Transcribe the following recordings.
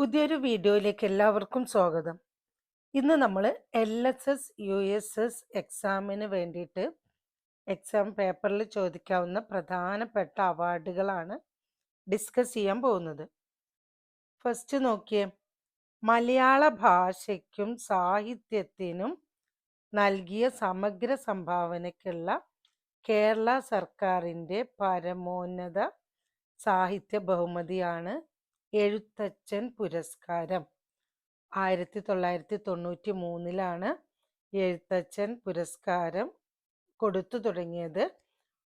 പുതിയൊരു വീഡിയോയിലേക്ക് എല്ലാവർക്കും സ്വാഗതം. ഇന്ന് നമ്മൾ L S S U S S എക്സാമിന് വേണ്ടിയിട്ട് എക്സാം പേപ്പറിൽ ചോദിക്കാവുന്ന പ്രധാനപ്പെട്ട അവാർഡുകളാണ് ഡിസ്കസ് ചെയ്യാൻ പോകുന്നത്. ഫസ്റ്റ് നോക്കിയേ മലയാള ഭാഷയ്ക്കും സാഹിത്യത്തിനും നൽകിയ സമഗ്ര സംഭാവനയ്ക്കുള്ള കേരള സർക്കാരിന്റെ പരമോന്നത സാഹിത്യ ബഹുമതിയാണ് എഴുത്തച്ഛൻ പുരസ്കാരം. ആയിരത്തി തൊള്ളായിരത്തി തൊണ്ണൂറ്റി മൂന്നിലാണ് എഴുത്തച്ഛൻ പുരസ്കാരം കൊടുത്തു തുടങ്ങിയത്.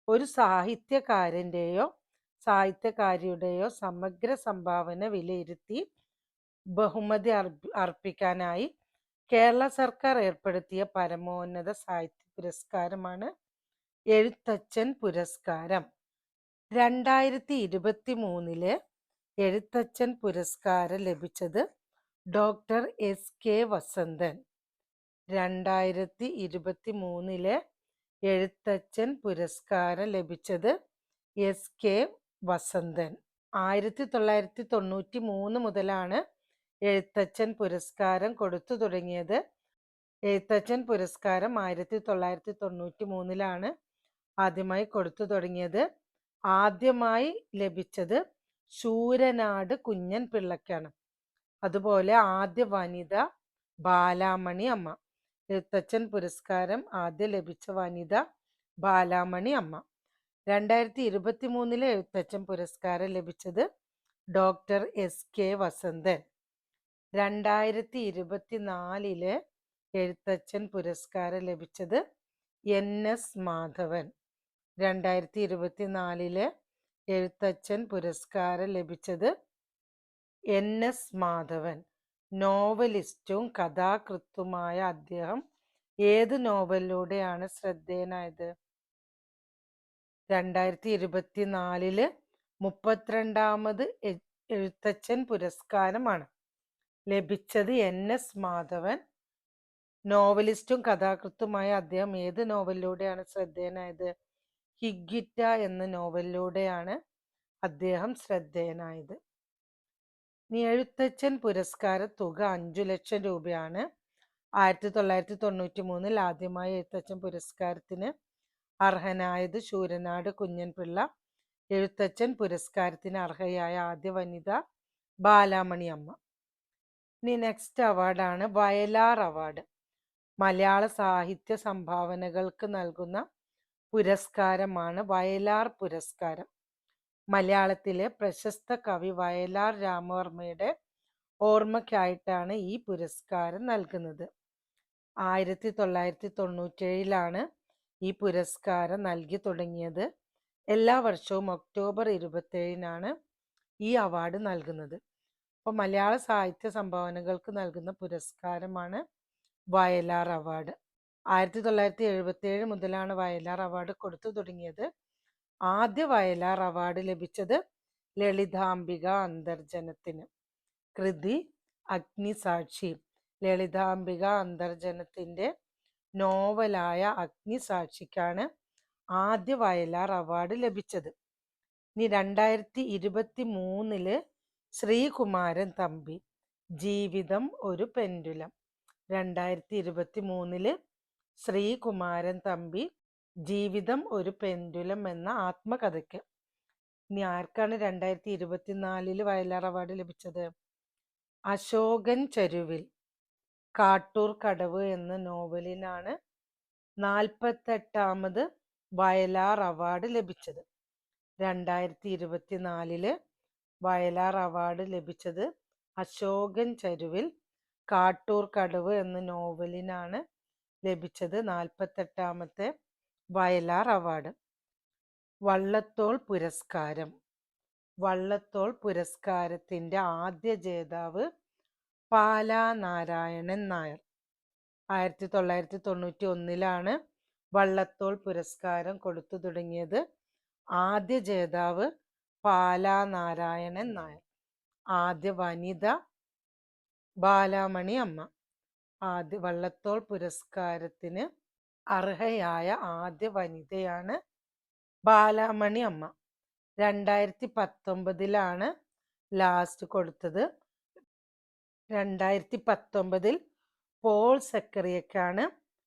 ഒരു സാഹിത്യകാരന്റെയോ സാഹിത്യകാരിയുടെയോ സമഗ്ര സംഭാവന വിലയിരുത്തി ബഹുമതി അർപ്പ- അർപ്പിക്കാനായി കേരള സർക്കാർ ഏർപ്പെടുത്തിയ പരമോന്നത സാഹിത്യ പുരസ്കാരമാണ് എഴുത്തച്ഛൻ പുരസ്കാരം. രണ്ടായിരത്തി ഇരുപത്തി മൂന്നിൽ എഴുത്തച്ഛൻ പുരസ്കാരം ലഭിച്ചത് ഡോക്ടർ എസ് കെ വസന്തൻ. രണ്ടായിരത്തി ഇരുപത്തി മൂന്നിലെ എഴുത്തച്ഛൻ പുരസ്കാരം ലഭിച്ചത് എസ് കെ വസന്തൻ. ആയിരത്തി തൊള്ളായിരത്തി തൊണ്ണൂറ്റി മൂന്ന് മുതലാണ് എഴുത്തച്ഛൻ പുരസ്കാരം കൊടുത്തു തുടങ്ങിയത്. എഴുത്തച്ഛൻ പുരസ്കാരം ആയിരത്തി തൊള്ളായിരത്തി തൊണ്ണൂറ്റി മൂന്നിലാണ് ആദ്യമായി കൊടുത്തു തുടങ്ങിയത്. ആദ്യമായി ലഭിച്ചത് ശൂരനാട് കുഞ്ഞൻ പിള്ളക്കാണ്. അതുപോലെ ആദ്യ വനിത ബാലാമണി അമ്മ. എഴുത്തച്ഛൻ പുരസ്കാരം ആദ്യം ലഭിച്ച വനിത ബാലാമണി അമ്മ. രണ്ടായിരത്തി ഇരുപത്തി മൂന്നിലെ എഴുത്തച്ഛൻ പുരസ്കാരം ലഭിച്ചത് ഡോക്ടർ എസ് കെ വസന്തൻ. രണ്ടായിരത്തി ഇരുപത്തി നാലിലെ എഴുത്തച്ഛൻ പുരസ്കാരം ലഭിച്ചത് എൻ എസ് മാധവൻ. രണ്ടായിരത്തി ഇരുപത്തി നാലിലെ എഴുത്തച്ഛൻ പുരസ്കാരം ലഭിച്ചത് എൻ. എസ്. മാധവൻ. നോവലിസ്റ്റും കഥാകൃത്തുമായ അദ്ദേഹം ഏത് നോവലിലൂടെയാണ് ശ്രദ്ധേയനായത്? രണ്ടായിരത്തി ഇരുപത്തി നാലിൽ മുപ്പത്തിരണ്ടാമത് എഴുത്തച്ഛൻ പുരസ്കാരമാണ് ലഭിച്ചത് എൻ. എസ്. മാധവൻ. നോവലിസ്റ്റും കഥാകൃത്തുമായ അദ്ദേഹം ഏത് നോവലിലൂടെയാണ് ശ്രദ്ധേയനായത്? ഹിഗ്ഗിറ്റ എന്ന നോവലിലൂടെയാണ് അദ്ദേഹം ശ്രദ്ധേയനായത്. എഴുത്തച്ഛൻ പുരസ്കാര തുക അഞ്ചു ലക്ഷം രൂപയാണ്. ആയിരത്തി തൊള്ളായിരത്തി തൊണ്ണൂറ്റി മൂന്നിൽ ആദ്യമായി എഴുത്തച്ഛൻ പുരസ്കാരത്തിന് അർഹനായത് ശൂരനാട് കുഞ്ഞൻപിള്ള. എഴുത്തച്ഛൻ പുരസ്കാരത്തിന് അർഹയായ ആദ്യ വനിത ബാലാമണി അമ്മ ഇനി നെക്സ്റ്റ് അവാർഡാണ് വയലാർ അവാർഡ്. മലയാള സാഹിത്യ സംഭാവനകൾക്ക് നൽകുന്ന പുരസ്കാരമാണ് വയലാർ പുരസ്കാരം. മലയാളത്തിലെ പ്രശസ്ത കവി വയലാർ രാമവർമ്മയുടെ ഓർമ്മയ്ക്കായിട്ടാണ് ഈ പുരസ്കാരം നൽകുന്നത്. ആയിരത്തി തൊള്ളായിരത്തി തൊണ്ണൂറ്റേഴിലാണ് ഈ പുരസ്കാരം നൽകി തുടങ്ങിയത്. എല്ലാ വർഷവും ഒക്ടോബർ ഇരുപത്തേഴിനാണ് ഈ അവാർഡ് നൽകുന്നത്. അപ്പോൾ മലയാള സാഹിത്യ സംഭാവനകൾക്ക് നൽകുന്ന പുരസ്കാരമാണ് വയലാർ അവാർഡ്. ആയിരത്തി തൊള്ളായിരത്തി എഴുപത്തി ഏഴ് മുതലാണ് വയലാർ അവാർഡ് കൊടുത്തു തുടങ്ങിയത്. ആദ്യ വയലാർ അവാർഡ് ലഭിച്ചത് ലളിതാംബിക അന്തർജനത്തിന്. കൃതി അഗ്നിസാക്ഷി. ലളിതാംബിക അന്തർജനത്തിന്റെ നോവലായ അഗ്നിസാക്ഷിക്കാണ് ആദ്യ വയലാർ അവാർഡ് ലഭിച്ചത്. ഇനി രണ്ടായിരത്തി ഇരുപത്തി മൂന്നിൽ ശ്രീകുമാരൻ തമ്പി. ജീവിതം ഒരു പെൻഡുലം. രണ്ടായിരത്തി ഇരുപത്തി മൂന്നിൽ ശ്രീകുമാരൻ തമ്പി ജീവിതം ഒരു പെൻഡുലം എന്ന ആത്മകഥയ്ക്ക്. ഇനി ആർക്കാണ് രണ്ടായിരത്തി ഇരുപത്തിനാലിൽ വയലാർ അവാർഡ് ലഭിച്ചത്. അശോകൻ ചരുവിൽ കാട്ടൂർ കടവ് എന്ന നോവലിനാണ് നാൽപ്പത്തെട്ടാമത് വയലാർ അവാർഡ് ലഭിച്ചത്. രണ്ടായിരത്തി ഇരുപത്തിനാലിൽ വയലാർ അവാർഡ് ലഭിച്ചത് അശോകൻ ചരുവിൽ കാട്ടൂർ കടവ് എന്ന നോവലിനാണ് ലഭിച്ചത് നാൽപ്പത്തെട്ടാമത്തെ വയലാർ അവാർഡ്. വള്ളത്തോൾ പുരസ്കാരം. വള്ളത്തോൾ പുരസ്കാരത്തിന്റെ ആദ്യ ജേതാവ് പാലാ നാരായണൻ നായർ. ആയിരത്തി തൊള്ളായിരത്തി തൊണ്ണൂറ്റി ഒന്നിലാണ് വള്ളത്തോൾ പുരസ്കാരം കൊടുത്തു തുടങ്ങിയത് ആദ്യ ജേതാവ് പാലാ നാരായണൻ നായർ. ആദ്യ വനിത ബാലാമണി അമ്മ ആദ്യ വള്ളത്തോൾ പുരസ്കാരത്തിന് അർഹയായ ആദ്യ വനിതയാണ് ബാലാമണി അമ്മ. രണ്ടായിരത്തി പത്തൊമ്പതിലാണ് ലാസ്റ്റ് കൊടുത്തത്. രണ്ടായിരത്തി പത്തൊമ്പതിൽ പോൾ സക്കറിയക്കാണ്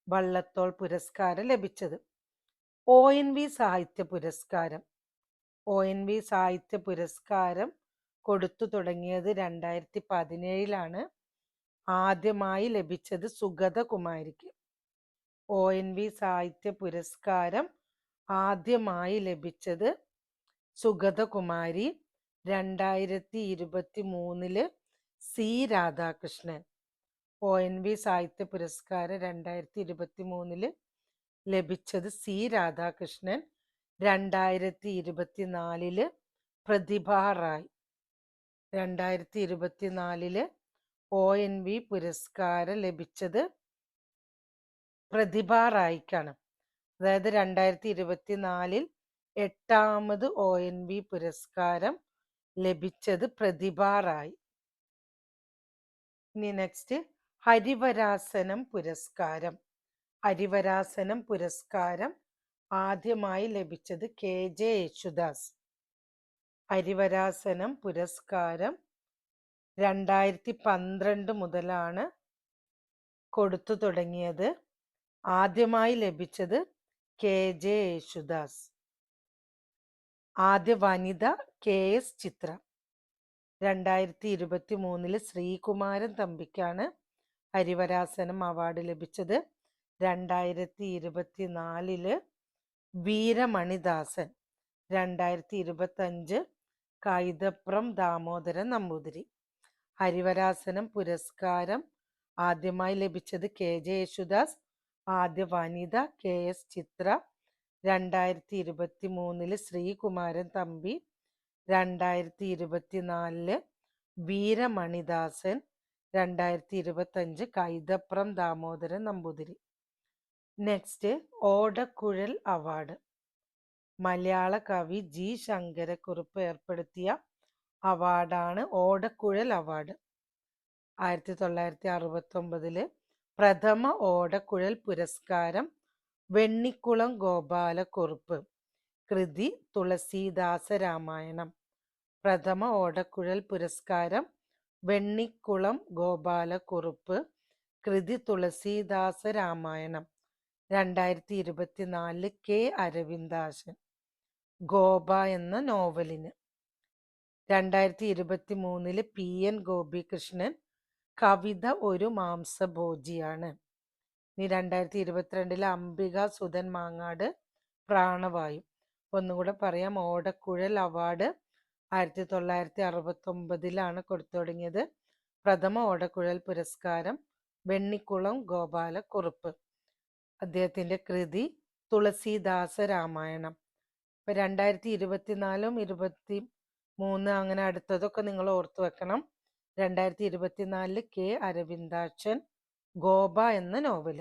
വള്ളത്തോൾ പുരസ്കാരം ലഭിച്ചത്. ഒ എൻ വി സാഹിത്യ പുരസ്കാരം. ഒ എൻ വി സാഹിത്യ പുരസ്കാരം കൊടുത്തു തുടങ്ങിയത് രണ്ടായിരത്തി പതിനേഴിലാണ് ആദ്യമായി ലഭിച്ചത് സുഗതകുമാരിക്ക്. ഒ. എൻ. വി. സാഹിത്യ പുരസ്കാരം ആദ്യമായി ലഭിച്ചത് സുഗതകുമാരി. രണ്ടായിരത്തി ഇരുപത്തി മൂന്നിൽ C. Radhakrishnan. O. N. V. സാഹിത്യ പുരസ്കാരം രണ്ടായിരത്തി ഇരുപത്തി മൂന്നിൽ ലഭിച്ചത് സി. രാധാകൃഷ്ണൻ. രണ്ടായിരത്തി ഇരുപത്തിനാലിൽ പ്രതിഭ റായ്. രണ്ടായിരത്തി ഇരുപത്തിനാലിൽ ഒ എൻ വി പുരസ്കാരം ലഭിച്ചത് പ്രതിഭ റായിക്കാണ്. അതായത് രണ്ടായിരത്തി ഇരുപത്തിനാലിൽ എട്ടാമത് ഒ എൻ വി പുരസ്കാരം ലഭിച്ചത് പ്രതിഭ റായ്. ഇനി നെക്സ്റ്റ് ഹരിവരാസനം പുരസ്കാരം. ഹരിവരാസനം പുരസ്കാരം ആദ്യമായി ലഭിച്ചത് കെ ജെ യേശുദാസ്. ഹരിവരാസനം പുരസ്കാരം രണ്ടായിരത്തി പന്ത്രണ്ട് മുതലാണ് കൊടുത്തു തുടങ്ങിയത്. ആദ്യമായി ലഭിച്ചത് കെ. ജെ. യേശുദാസ്. ആദ്യ വനിത കെ. എസ്. ചിത്ര. രണ്ടായിരത്തി ഇരുപത്തി മൂന്നിൽ ശ്രീകുമാരൻ തമ്പിക്കാണ് ഹരിവരാസനം അവാർഡ് ലഭിച്ചത്. രണ്ടായിരത്തി ഇരുപത്തി നാലിൽ വീരമണിദാസൻ. രണ്ടായിരത്തി ഇരുപത്തഞ്ച് കൈതപ്രം ദാമോദരൻ നമ്പൂതിരി. ഹരിവരാസനം പുരസ്കാരം ആദ്യമായി ലഭിച്ചത് കെ ജെ യേശുദാസ് ആദ്യ വനിത കെ എസ് ചിത്ര രണ്ടായിരത്തി ഇരുപത്തി മൂന്നിൽ ശ്രീകുമാരൻ തമ്പി രണ്ടായിരത്തി ഇരുപത്തിനാലിൽ വീരമണിദാസൻ രണ്ടായിരത്തി ഇരുപത്തഞ്ച് Kaithapram Damodaran Namboothiri. Next Odakkuzhal award. മലയാള കവി ജി ശങ്കരക്കുറുപ്പ് ഏർപ്പെടുത്തിയ അവാർഡാണ് ഓടക്കുഴൽ അവാർഡ്. ആയിരത്തി തൊള്ളായിരത്തി അറുപത്തി ഒമ്പതിൽ പ്രഥമ ഓടക്കുഴൽ പുരസ്കാരം വെണ്ണിക്കുളം ഗോപാലക്കുറുപ്പ് കൃതി തുളസീദാസ രാമായണം പ്രഥമ ഓടക്കുഴൽ പുരസ്കാരം വെണ്ണിക്കുളം ഗോപാലക്കുറുപ്പ് കൃതി തുളസീദാസ രാമായണം രണ്ടായിരത്തി ഇരുപത്തിനാലിൽ കെ അരവിന്ദാശൻ ഗോപ എന്ന നോവലിന്. രണ്ടായിരത്തി ഇരുപത്തി മൂന്നിൽ പി. എൻ. ഗോപികൃഷ്ണൻ കവിത ഒരു മാംസഭോജിയാണ്. ഇനി രണ്ടായിരത്തി ഇരുപത്തിരണ്ടിൽ അംബിക സുധൻ മാങ്ങാട് പ്രാണവായു. ഒന്നുകൂടെ പറയാം. ഓടക്കുഴൽ അവാർഡ് ആയിരത്തി തൊള്ളായിരത്തി അറുപത്തി ഒമ്പതിലാണ് കൊടുത്തു തുടങ്ങിയത് പ്രഥമ ഓടക്കുഴൽ പുരസ്കാരം വെണ്ണിക്കുളം ഗോപാലക്കുറുപ്പ്. അദ്ദേഹത്തിന്റെ കൃതി തുളസീദാസ രാമായണം. ഇപ്പം രണ്ടായിരത്തി ഇരുപത്തിനാലും ഇരുപത്തി മൂന്ന് അങ്ങനെ അടുത്തതൊക്കെ നിങ്ങൾ ഓർത്തു വെക്കണം. രണ്ടായിരത്തി ഇരുപത്തിനാലിൽ കെ അരവിന്ദാക്ഷൻ ഗോപ എന്ന നോവൽ.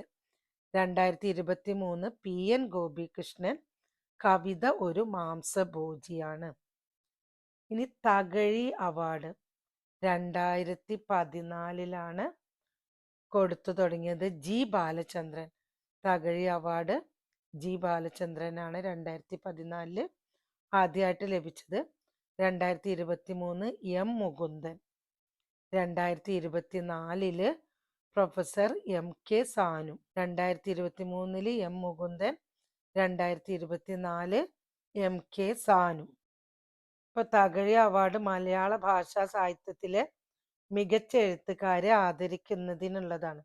രണ്ടായിരത്തി ഇരുപത്തി മൂന്ന് പി എൻ ഗോപികൃഷ്ണൻ കവിത ഒരു മാംസഭോജിയാണ്. ഇനി തകഴി അവാർഡ്. രണ്ടായിരത്തി പതിനാലിലാണ് കൊടുത്തു തുടങ്ങിയത് G Balachandran. Thakazhi award G ബാലചന്ദ്രനാണ് രണ്ടായിരത്തി പതിനാലിൽ ആദ്യമായിട്ട് ലഭിച്ചത്. രണ്ടായിരത്തി ഇരുപത്തി മൂന്ന് എം മുകുന്ദൻ. രണ്ടായിരത്തി ഇരുപത്തി നാലിൽ പ്രൊഫസർ എം കെ സാനു. രണ്ടായിരത്തി ഇരുപത്തി മൂന്നിൽ എം മുകുന്ദൻ. രണ്ടായിരത്തി ഇരുപത്തി നാല് എം കെ സാനു. ഇപ്പൊ തകഴി അവാർഡ് മലയാള ഭാഷാ സാഹിത്യത്തിലെ മികച്ച എഴുത്തുകാരെ ആദരിക്കുന്നതിനുള്ളതാണ്.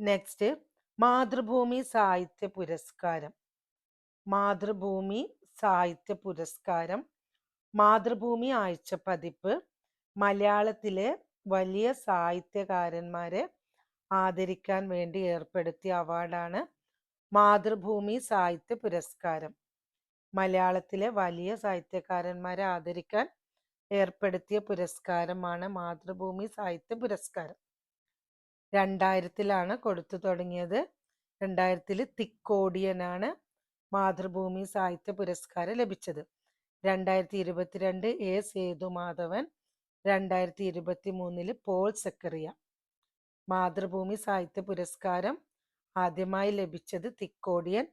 നെക്സ്റ്റ് മാതൃഭൂമി സാഹിത്യ പുരസ്കാരം. മാതൃഭൂമി സാഹിത്യ പുരസ്കാരം മാതൃഭൂമി ആഴ്ച പതിപ്പ്. മലയാളത്തിലെ വലിയ സാഹിത്യകാരന്മാരെ ആദരിക്കാൻ വേണ്ടി ഏർപ്പെടുത്തിയ അവാർഡാണ് മാതൃഭൂമി സാഹിത്യ പുരസ്കാരം. മലയാളത്തിലെ വലിയ സാഹിത്യകാരന്മാരെ ആദരിക്കാൻ ഏർപ്പെടുത്തിയ പുരസ്കാരമാണ് മാതൃഭൂമി സാഹിത്യ പുരസ്കാരം. രണ്ടായിരത്തിലാണ് കൊടുത്തു തുടങ്ങിയത്. രണ്ടായിരത്തിൽ തിക്കോടിയനാണ് മാതൃഭൂമി സാഹിത്യ പുരസ്കാരം ലഭിച്ചത്. രണ്ടായിരത്തി ഇരുപത്തിരണ്ട് എ സേതുമാധവൻ രണ്ടായിരത്തി ഇരുപത്തി മൂന്നിൽ പോൾ സക്കറിയ. മാതൃഭൂമി സാഹിത്യ പുരസ്കാരം ആദ്യമായി ലഭിച്ചത് തിക്കോടിയൻ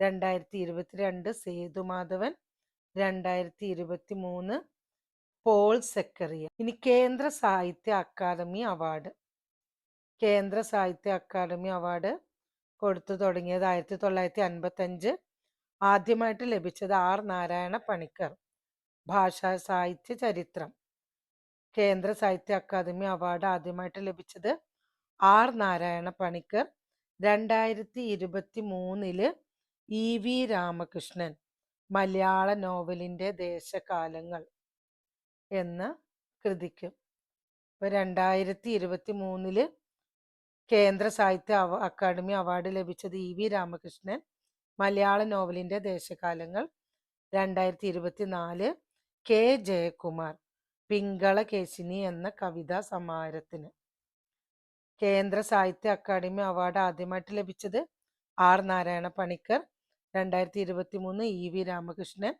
രണ്ടായിരത്തി ഇരുപത്തിരണ്ട് സേതുമാധവൻ രണ്ടായിരത്തി ഇരുപത്തി മൂന്ന് പോൾ സെക്കറിയ. ഇനി കേന്ദ്ര സാഹിത്യ അക്കാദമി അവാർഡ്. കേന്ദ്ര സാഹിത്യ അക്കാദമി അവാർഡ് കൊടുത്തു തുടങ്ങിയത് ആയിരത്തി തൊള്ളായിരത്തി അൻപത്തി അഞ്ച് ആദ്യമായിട്ട് ലഭിച്ചത് ആർ. നാരായണ പണിക്കർ. ഭാഷാ സാഹിത്യ ചരിത്രം. കേന്ദ്ര സാഹിത്യ അക്കാദമി അവാർഡ് ആദ്യമായിട്ട് ലഭിച്ചത് ആർ. നാരായണ പണിക്കർ. രണ്ടായിരത്തി ഇരുപത്തി മൂന്നിൽ ഇ. വി. രാമകൃഷ്ണൻ മലയാള നോവലിന്റെ ദേശകാലങ്ങൾ എന്ന കൃതിക്ക്. ഇപ്പൊ രണ്ടായിരത്തി ഇരുപത്തി മൂന്നിൽ കേന്ദ്ര സാഹിത്യ അക്കാദമി അവാർഡ് ലഭിച്ചത് ഇ. വി. രാമകൃഷ്ണൻ മലയാള നോവലിന്റെ ദേശകാലങ്ങൾ രണ്ടായിരത്തി ഇരുപത്തി നാല് കെ ജയകുമാർ പിങ്കള കേശിനി എന്ന കവിതാ സമാഹാരത്തിന്. കേന്ദ്ര സാഹിത്യ അക്കാദമി അവാർഡ് ആദ്യമായിട്ട് ലഭിച്ചത് ആർ നാരായണ പണിക്കർ രണ്ടായിരത്തി ഇരുപത്തി മൂന്ന് ഇ വി രാമകൃഷ്ണൻ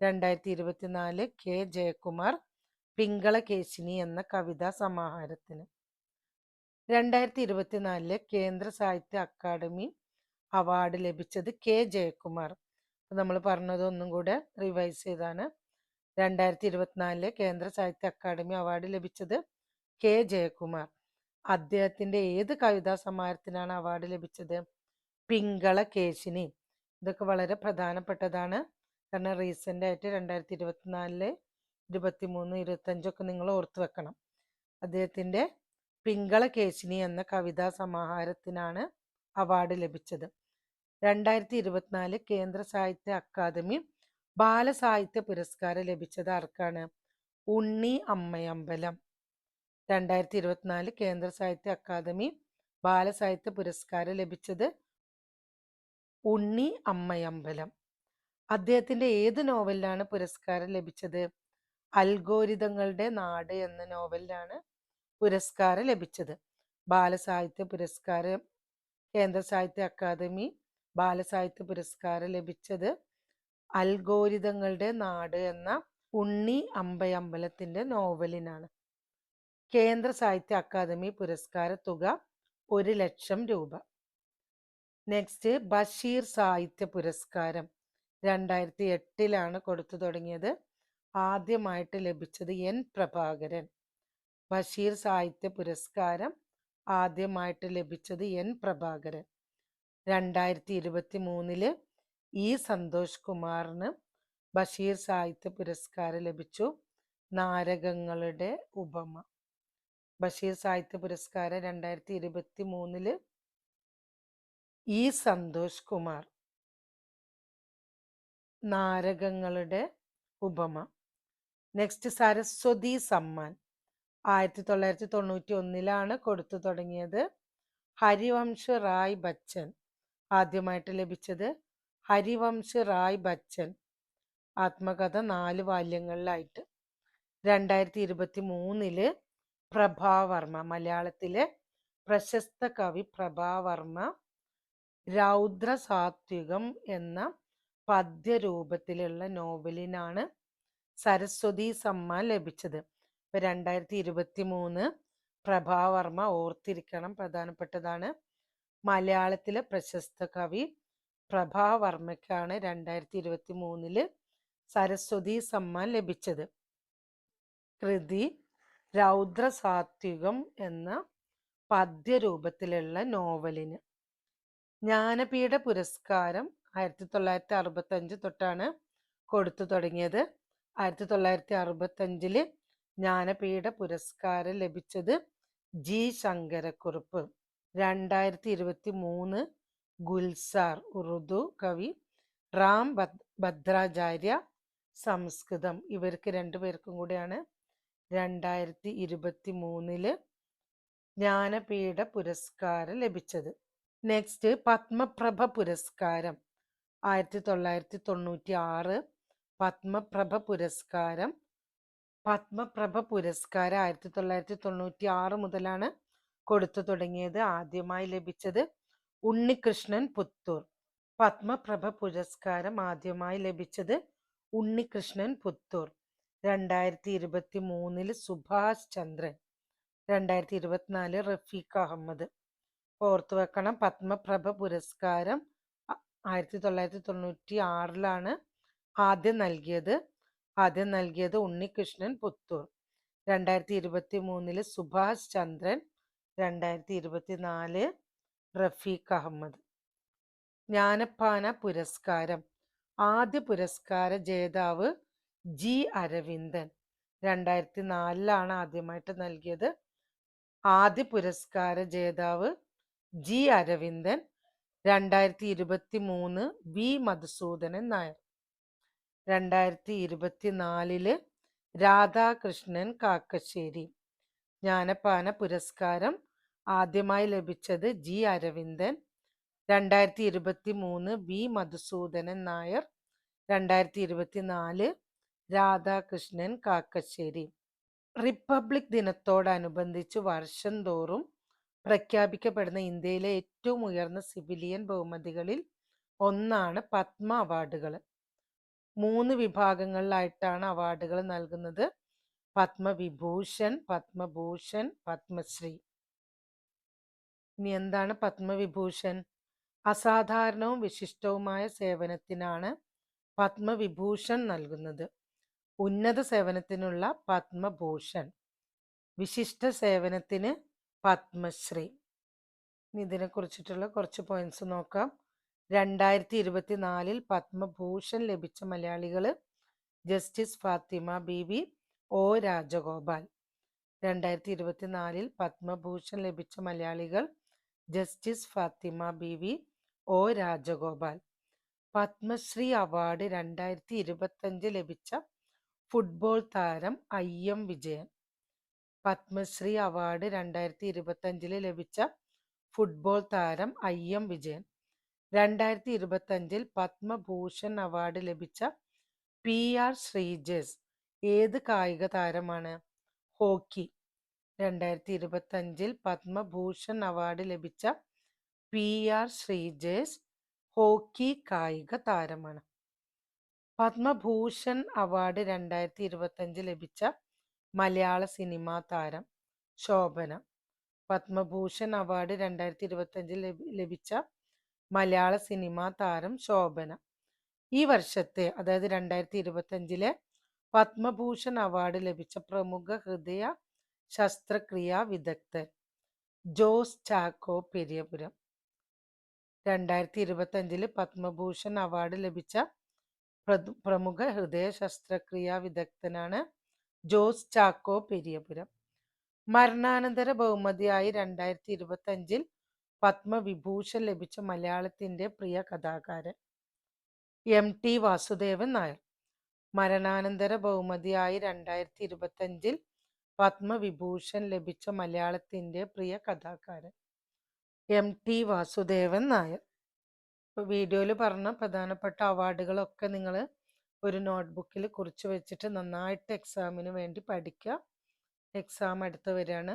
രണ്ടായിരത്തി ഇരുപത്തിനാല് കെ ജയകുമാർ പിങ്കള കേശിനി എന്ന കവിതാ സമാഹാരത്തിന്. രണ്ടായിരത്തി ഇരുപത്തിനാലിലെ കേന്ദ്ര സാഹിത്യ അക്കാദമി അവാർഡ് ലഭിച്ചത് കെ. ജയകുമാർ. നമ്മൾ പറഞ്ഞത് ഒന്നും കൂടെ റിവൈസ് ചെയ്താണ്. രണ്ടായിരത്തി ഇരുപത്തിനാലിലെ കേന്ദ്ര സാഹിത്യ അക്കാദമി അവാർഡ് ലഭിച്ചത് കെ. ജയകുമാർ. അദ്ദേഹത്തിന്റെ ഏത് കവിതാ സമാഹാരത്തിനാണ് അവാർഡ് ലഭിച്ചത്? പിങ്കള കേശിനി. ഇതൊക്കെ വളരെ പ്രധാനപ്പെട്ടതാണ്. കാരണം റീസെന്റ് ആയിട്ട് രണ്ടായിരത്തി ഇരുപത്തിനാലിൽ ഇരുപത്തി മൂന്ന് ഇരുപത്തഞ്ചൊക്കെ നിങ്ങൾ ഓർത്തു വെക്കണം. അദ്ദേഹത്തിന്റെ പിങ്കള കേശിനി എന്ന കവിതാ സമാഹാരത്തിനാണ് അവാർഡ് ലഭിച്ചത്. രണ്ടായിരത്തി ഇരുപത്തിനാല് കേന്ദ്ര സാഹിത്യ അക്കാദമി ബാലസാഹിത്യ പുരസ്കാരം ലഭിച്ചത് ആർക്കാണ്? ഉണ്ണി അമ്മയമ്പലം. രണ്ടായിരത്തി ഇരുപത്തിനാല് കേന്ദ്ര സാഹിത്യ അക്കാദമി ബാലസാഹിത്യ പുരസ്കാരം ലഭിച്ചത് ഉണ്ണി അമ്മയമ്പലം. അദ്ദേഹത്തിന്റെ ഏത് നോവലിലാണ് പുരസ്കാരം ലഭിച്ചത്? അൽഗോരിതങ്ങളുടെ നാട് എന്ന നോവലിലാണ് പുരസ്കാരം ലഭിച്ചത്. ബാലസാഹിത്യ പുരസ്കാരം കേന്ദ്ര സാഹിത്യ അക്കാദമി ബാലസാഹിത്യ പുരസ്കാരം ലഭിച്ചത് അൽഗോരിതങ്ങളുടെ നാട് എന്ന ഉണ്ണി അമ്പയമ്പലത്തിന്റെ നോവലിനാണ്. കേന്ദ്ര സാഹിത്യ അക്കാദമി പുരസ്കാര തുക ഒരു ലക്ഷം രൂപ. നെക്സ്റ്റ് ബഷീർ സാഹിത്യ പുരസ്കാരം രണ്ടായിരത്തി എട്ടിലാണ് കൊടുത്തു തുടങ്ങിയത്. ആദ്യമായിട്ട് ലഭിച്ചത് എൻ പ്രഭാകരൻ. ബഷീർ സാഹിത്യ പുരസ്കാരം ആദ്യമായിട്ട് ലഭിച്ചത് എൻ പ്രഭാകരൻ. രണ്ടായിരത്തി ഇരുപത്തി മൂന്നിൽ ഇ സന്തോഷ് കുമാറിന് ബഷീർ സാഹിത്യ പുരസ്കാരം ലഭിച്ചു. നാരകങ്ങളുടെ ഉപമ. ബഷീർ സാഹിത്യ പുരസ്കാരം രണ്ടായിരത്തി ഇരുപത്തി മൂന്നിൽ ഇ സന്തോഷ് കുമാർ നാരകങ്ങളുടെ ഉപമ. നെക്സ്റ്റ് സരസ്വതി സമ്മാൻ. ആയിരത്തി തൊള്ളായിരത്തി തൊണ്ണൂറ്റി ഒന്നിലാണ് കൊടുത്തു തുടങ്ങിയത്. ഹരിവംശ് റായ് ബച്ചൻ. ആദ്യമായിട്ട് ലഭിച്ചത് ഹരിവംശ് റായ് ബച്ചൻ. ആത്മകഥ നാല് വാല്യങ്ങളിലായിട്ട്. രണ്ടായിരത്തി ഇരുപത്തി മൂന്നിൽ പ്രഭാവർമ്മ മലയാളത്തിലെ പ്രശസ്ത കവി പ്രഭാവർമ്മ രൗദ്ര സാത്വികം എന്ന പദ്യരൂപത്തിലുള്ള നോവലിനാണ് സരസ്വതി സമ്മാൻ ലഭിച്ചത്. ഇപ്പൊ രണ്ടായിരത്തി ഇരുപത്തി മൂന്ന് പ്രഭാവർമ്മ ഓർത്തിരിക്കണം. പ്രധാനപ്പെട്ടതാണ് മലയാളത്തിലെ പ്രശസ്ത കവി പ്രഭാവർമ്മയ്ക്കാണ് രണ്ടായിരത്തി ഇരുപത്തി മൂന്നിൽ സരസ്വതി സമ്മാൻ ലഭിച്ചത്. കൃതി രൗദ്രസാത്വികം എന്ന പദ്യരൂപത്തിലുള്ള നോവലിന്. ജ്ഞാനപീഠ പുരസ്കാരം ആയിരത്തി തൊള്ളായിരത്തി അറുപത്തി അഞ്ച് തൊട്ടാണ് കൊടുത്തു തുടങ്ങിയത്. ആയിരത്തി തൊള്ളായിരത്തി അറുപത്തി അഞ്ചിൽ ജ്ഞാനപീഠ പുരസ്കാരം ലഭിച്ചത് ജി ശങ്കരക്കുറുപ്പ്. രണ്ടായിരത്തി ഇരുപത്തി മൂന്ന് ഗുൽസാർ ഉറുദു കവി റാം ഭദ് ഭദ്രാചാര്യ സംസ്കൃതം. ഇവർക്ക് രണ്ടുപേർക്കും കൂടെയാണ് രണ്ടായിരത്തി ഇരുപത്തി മൂന്നിൽ ജ്ഞാനപീഠ പുരസ്കാരം ലഭിച്ചത്. നെക്സ്റ്റ് പത്മപ്രഭ പുരസ്കാരം. ആയിരത്തി തൊള്ളായിരത്തി തൊണ്ണൂറ്റി ആറ് പത്മപ്രഭ പുരസ്കാരം. പത്മപ്രഭ പുരസ്കാരം ആയിരത്തി തൊള്ളായിരത്തി തൊണ്ണൂറ്റി ആറ് മുതലാണ് കൊടുത്തു തുടങ്ങിയത് ആദ്യമായി ലഭിച്ചത് ഉണ്ണികൃഷ്ണൻ പുത്തൂർ. പത്മപ്രഭ പുരസ്കാരം ആദ്യമായി ലഭിച്ചത് ഉണ്ണികൃഷ്ണൻ പുത്തൂർ. രണ്ടായിരത്തി ഇരുപത്തി മൂന്നിൽ സുഭാഷ് ചന്ദ്രൻ. രണ്ടായിരത്തി ഇരുപത്തിനാല് റഫീഖ് അഹമ്മദ്. ഓർത്തു വെക്കണം പത്മപ്രഭ പുരസ്കാരം ആയിരത്തി തൊള്ളായിരത്തി തൊണ്ണൂറ്റി ആറിലാണ് ആദ്യം നൽകിയത്. ആദ്യം നൽകിയത് ഉണ്ണികൃഷ്ണൻ പുത്തൂർ. രണ്ടായിരത്തി ഇരുപത്തി മൂന്നിൽ സുഭാഷ് ചന്ദ്രൻ. രണ്ടായിരത്തി ഇരുപത്തി നാല് റഫീഖ് അഹമ്മദ്. ജ്ഞാനപ്പാന പുരസ്കാരം. ആദ്യ പുരസ്കാര ജേതാവ് ജി അരവിന്ദൻ. രണ്ടായിരത്തി നാലിലാണ് ആദ്യമായിട്ട് നൽകിയത്. ആദ്യ പുരസ്കാര ജേതാവ് ജി അരവിന്ദൻ രണ്ടായിരത്തി ഇരുപത്തി മൂന്ന് വി മധുസൂദനൻ നായർ. രണ്ടായിരത്തി ഇരുപത്തി നാലിൽ രാധാകൃഷ്ണൻ കാക്കശ്ശേരി. ജ്ഞാനപ്പാന പുരസ്കാരം ആദ്യമായി ലഭിച്ചത് ജി അരവിന്ദൻ രണ്ടായിരത്തി ഇരുപത്തി മൂന്ന് വി മധുസൂദനൻ നായർ രണ്ടായിരത്തി ഇരുപത്തി നാല് രാധാകൃഷ്ണൻ കാക്കശ്ശേരി. റിപ്പബ്ലിക് ദിനത്തോടനുബന്ധിച്ച് വർഷം തോറും പ്രഖ്യാപിക്കപ്പെടുന്ന ഇന്ത്യയിലെ ഏറ്റവും ഉയർന്ന സിവിലിയൻ ബഹുമതികളിൽ ഒന്നാണ് പത്മ അവാർഡുകൾ മൂന്ന് വിഭാഗങ്ങളിലായിട്ടാണ് അവാർഡുകൾ നൽകുന്നത്. പത്മവിഭൂഷൺ പത്മഭൂഷൺ പത്മശ്രീ. ഇനി എന്താണ് പത്മവിഭൂഷൺ? അസാധാരണവും വിശിഷ്ടവുമായ സേവനത്തിനാണ് പത്മവിഭൂഷൺ നൽകുന്നത്. ഉന്നത സേവനത്തിനുള്ള പത്മഭൂഷൺ. വിശിഷ്ട സേവനത്തിന് പത്മശ്രീ. ഇതിനെ കുറിച്ചിട്ടുള്ള കുറച്ച് പോയിന്റ്സ് നോക്കാം. രണ്ടായിരത്തി ഇരുപത്തിനാലിൽ പത്മഭൂഷൺ ലഭിച്ച മലയാളികൾ justice Fathima Beevi O Rajagopal. രണ്ടായിരത്തി ഇരുപത്തിനാലിൽ പത്മഭൂഷൺ ലഭിച്ച മലയാളികൾ justice Fathima Beevi O Rajagopal. Padma Shri award രണ്ടായിരത്തി ഇരുപത്തഞ്ച് ലഭിച്ച ഫുട്ബോൾ താരം I M Vijayan. Padma Shri award രണ്ടായിരത്തി ഇരുപത്തഞ്ചിൽ ലഭിച്ച ഫുട്ബോൾ താരം ഐ എം വിജയൻ. രണ്ടായിരത്തി ഇരുപത്തഞ്ചിൽ പത്മഭൂഷൺ അവാർഡ് ലഭിച്ച പി ആർ ശ്രീജേഷ് ഏത് കായിക താരമാണ്? ഹോക്കി രണ്ടായിരത്തി ഇരുപത്തി അഞ്ചിൽ പത്മഭൂഷൺ അവാർഡ് ലഭിച്ച പി ആർ ശ്രീജേഷ് ഹോക്കി കായിക താരമാണ്. പത്മഭൂഷൺ അവാർഡ് രണ്ടായിരത്തി ഇരുപത്തഞ്ച് ലഭിച്ച മലയാള സിനിമാ താരം ശോഭന. പത്മഭൂഷൺ അവാർഡ് രണ്ടായിരത്തി ഇരുപത്തഞ്ചിൽ ലഭിച്ച മലയാള സിനിമാ താരം ശോഭന. ഈ വർഷത്തെ അതായത് രണ്ടായിരത്തി ഇരുപത്തഞ്ചിലെ പത്മഭൂഷൺ അവാർഡ് ലഭിച്ച പ്രമുഖ ഹൃദയ ശസ്ത്രക്രിയാ വിദഗ്ധൻ ജോസ് ചാക്കോ പെരിയപുരം. രണ്ടായിരത്തി ഇരുപത്തഞ്ചിൽ പത്മഭൂഷൺ അവാർഡ് ലഭിച്ച പ്രമുഖ ഹൃദയ ശസ്ത്രക്രിയാ വിദഗ്ധനാണ് ജോസ് ചാക്കോ പെരിയപുരം. മരണാനന്തര ബഹുമതിയായി രണ്ടായിരത്തി ഇരുപത്തഞ്ചിൽ പത്മവിഭൂഷൺ ലഭിച്ച മലയാളത്തിന്റെ പ്രിയ കഥാകാരൻ എം ടി വാസുദേവൻ നായർ. മരണാനന്തര ബഹുമതിയായി രണ്ടായിരത്തി ഇരുപത്തഞ്ചിൽ പത്മവിഭൂഷൺ ലഭിച്ച മലയാളത്തിന്റെ പ്രിയ കഥാകാരൻ എം ടി വാസുദേവൻ നായർ. ഇപ്പോൾ വീഡിയോയിൽ പറഞ്ഞ പ്രധാനപ്പെട്ട അവാർഡുകളൊക്കെ നിങ്ങൾ ഒരു നോട്ട്ബുക്കിൽ കുറിച്ച് വെച്ചിട്ട് നന്നായിട്ട് എക്സാമിന് വേണ്ടി പഠിക്കുക. എക്സാം അടുത്ത് വരികയാണ്.